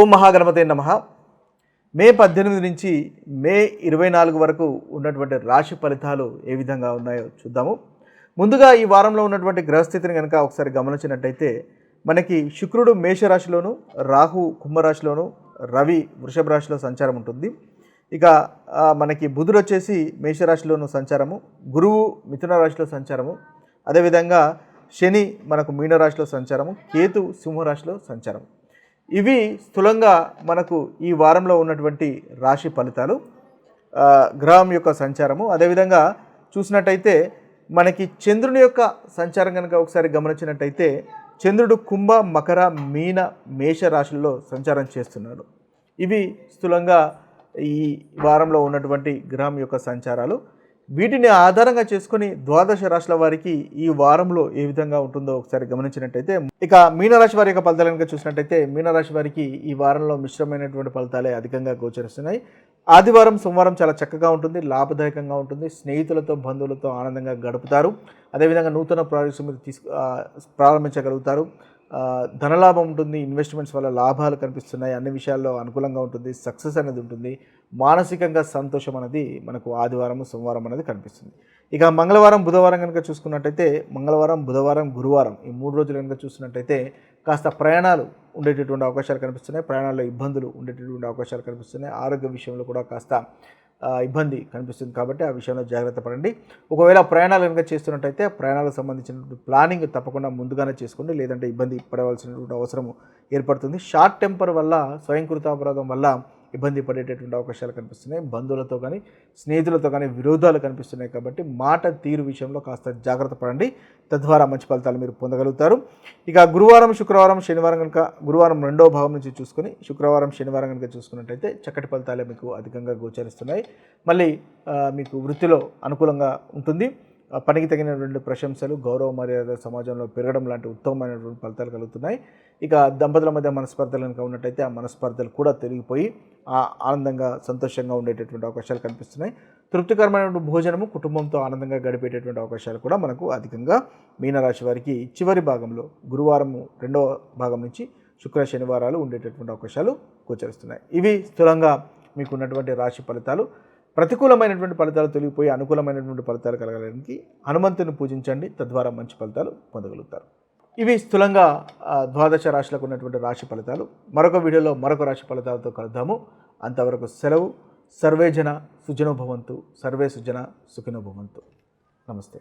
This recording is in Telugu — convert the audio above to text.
ఓం మహాగణపతి నమ. మే పద్దెనిమిది నుంచి మే ఇరవై నాలుగు వరకు ఉన్నటువంటి రాశి ఫలితాలు ఏ విధంగా ఉన్నాయో చూద్దాము. ముందుగా ఈ వారంలో ఉన్నటువంటి గ్రహస్థితిని కనుక ఒకసారి గమనించినట్టయితే మనకి శుక్రుడు మేషరాశిలోను రాహు కుంభరాశిలోను రవి వృషభ రాశిలో సంచారం ఉంటుంది. ఇక మనకి బుధుడు వచ్చేసి మేషరాశిలోను సంచారము గురువు మిథున రాశిలో సంచారము అదేవిధంగా శని మనకు మీనరాశిలో సంచారము కేతు సింహరాశిలో సంచారం ఇవి స్థూలంగా మనకు ఈ వారంలో ఉన్నటువంటి రాశి ఫలితాలు. గ్రహం యొక్క సంచారము. అదేవిధంగా చూసినట్టయితే మనకి చంద్రుని యొక్క సంచారం కనుక ఒకసారి గమనించినట్టయితే చంద్రుడు కుంభ మకర మీన మేష రాశుల్లో సంచారం చేస్తున్నాడు. ఇవి స్థూలంగా ఈ వారంలో ఉన్నటువంటి గ్రహం యొక్క సంచారాలు. వీటిని ఆధారంగా చేసుకుని ద్వాదశ రాశుల వారికి ఈ వారంలో ఏ విధంగా ఉంటుందో ఒకసారి గమనించినట్టయితే ఇక మీనరాశి వారి యొక్క ఫలితాలు కనుక చూసినట్టయితే మీనరాశి వారికి ఈ వారంలో మిశ్రమైనటువంటి ఫలితాలే అధికంగా గోచరిస్తున్నాయి. ఆదివారం సోమవారం చాలా చక్కగా ఉంటుంది లాభదాయకంగా ఉంటుంది స్నేహితులతో బంధువులతో ఆనందంగా గడుపుతారు. అదేవిధంగా నూతన ప్రాజెక్ట్స్ మీరు తీసుకు ప్రారంభించగలుగుతారు. ధనలాభం ఉంటుంది ఇన్వెస్ట్మెంట్స్ వల్ల లాభాలు కనిపిస్తున్నాయి అన్ని విషయాల్లో అనుకూలంగా ఉంటుంది సక్సెస్ అనేది ఉంటుంది. మానసికంగా సంతోషం అనేది మనకు ఆదివారం సోమవారం అనేది కనిపిస్తుంది. ఇక మంగళవారం బుధవారం కనుక చూసుకున్నట్టయితే మంగళవారం బుధవారం గురువారం ఈ మూడు రోజులు కనుక చూసినట్టయితే కాస్త ప్రయాణాలు ఉండేటటువంటి అవకాశాలు కనిపిస్తున్నాయి. ప్రయాణాల్లో ఇబ్బందులు ఉండేటటువంటి అవకాశాలు కనిపిస్తున్నాయి. ఆరోగ్య విషయంలో కూడా కాస్త ఇబ్బంది కనిపిస్తుంది కాబట్టి ఆ విషయంలో జాగ్రత్త పడండి. ఒకవేళ ప్రయాణాలు కనుక చేస్తున్నట్టయితే ప్రయాణాలకు సంబంధించిన ప్లానింగ్ తప్పకుండా ముందుగానే చేసుకోండి. లేదంటే ఇబ్బంది పడవలసినటువంటి అవసరం ఏర్పడుతుంది. షార్ట్ టెంపర్ వల్ల స్వయంకృత అపరాధం వల్ల ఇబ్బంది పడేటటువంటి అవకాశాలు కనిపిస్తున్నాయి. బంధువులతో కానీ స్నేహితులతో కానీ విరోధాలు కనిపిస్తున్నాయి కాబట్టి మాట తీరు విషయంలో కాస్త జాగ్రత్త పడండి. తద్వారా మంచి ఫలితాలు మీరు పొందగలుగుతారు. ఇక గురువారం శుక్రవారం శనివారం కనుక గురువారం రెండో భావం నుంచి చూసుకొని శుక్రవారం శనివారం కనుక చూసుకున్నట్టయితే చక్కటి ఫలితాలే మీకు అధికంగా గోచరిస్తున్నాయి. మళ్ళీ మీకు వృత్తిలో అనుకూలంగా ఉంటుంది. పనికి తగినటువంటి ప్రశంసలు గౌరవ మర్యాద సమాజంలో పెరగడం లాంటి ఉత్తమమైనటువంటి ఫలితాలు కలుగుతున్నాయి. ఇక దంపతుల మధ్య మనస్పర్ధలు కనుక ఉన్నట్టయితే ఆ మనస్పర్ధలు కూడా తొలగిపోయి ఆ ఆనందంగా సంతోషంగా ఉండేటటువంటి అవకాశాలు కనిపిస్తున్నాయి. తృప్తికరమైనటువంటి భోజనము కుటుంబంతో ఆనందంగా గడిపేటటువంటి అవకాశాలు కూడా మనకు అధికంగా మీనరాశి వారికి చివరి భాగంలో గురువారము రెండవ భాగం నుంచి శుక్ర శనివారాలు ఉండేటటువంటి అవకాశాలు గోచరిస్తున్నాయి. ఇవి స్థూలంగా మీకు ఉన్నటువంటి రాశి ఫలితాలు. ప్రతికూలమైనటువంటి ఫలితాలు తొలగిపోయి అనుకూలమైనటువంటి ఫలితాలు కలగడానికి హనుమంతుని పూజించండి. తద్వారా మంచి ఫలితాలు పొందగలుగుతారు. ఇవి స్థూలంగా ద్వాదశ రాశులకు ఉన్నటువంటి రాశి ఫలితాలు. మరొక వీడియోలో మరొక రాశి ఫలితాలతో కలుద్దాము. అంతవరకు సెలవు. సర్వేజన సుజనోభవంతు సర్వే సుజన సుఖినోభవంతు నమస్తే.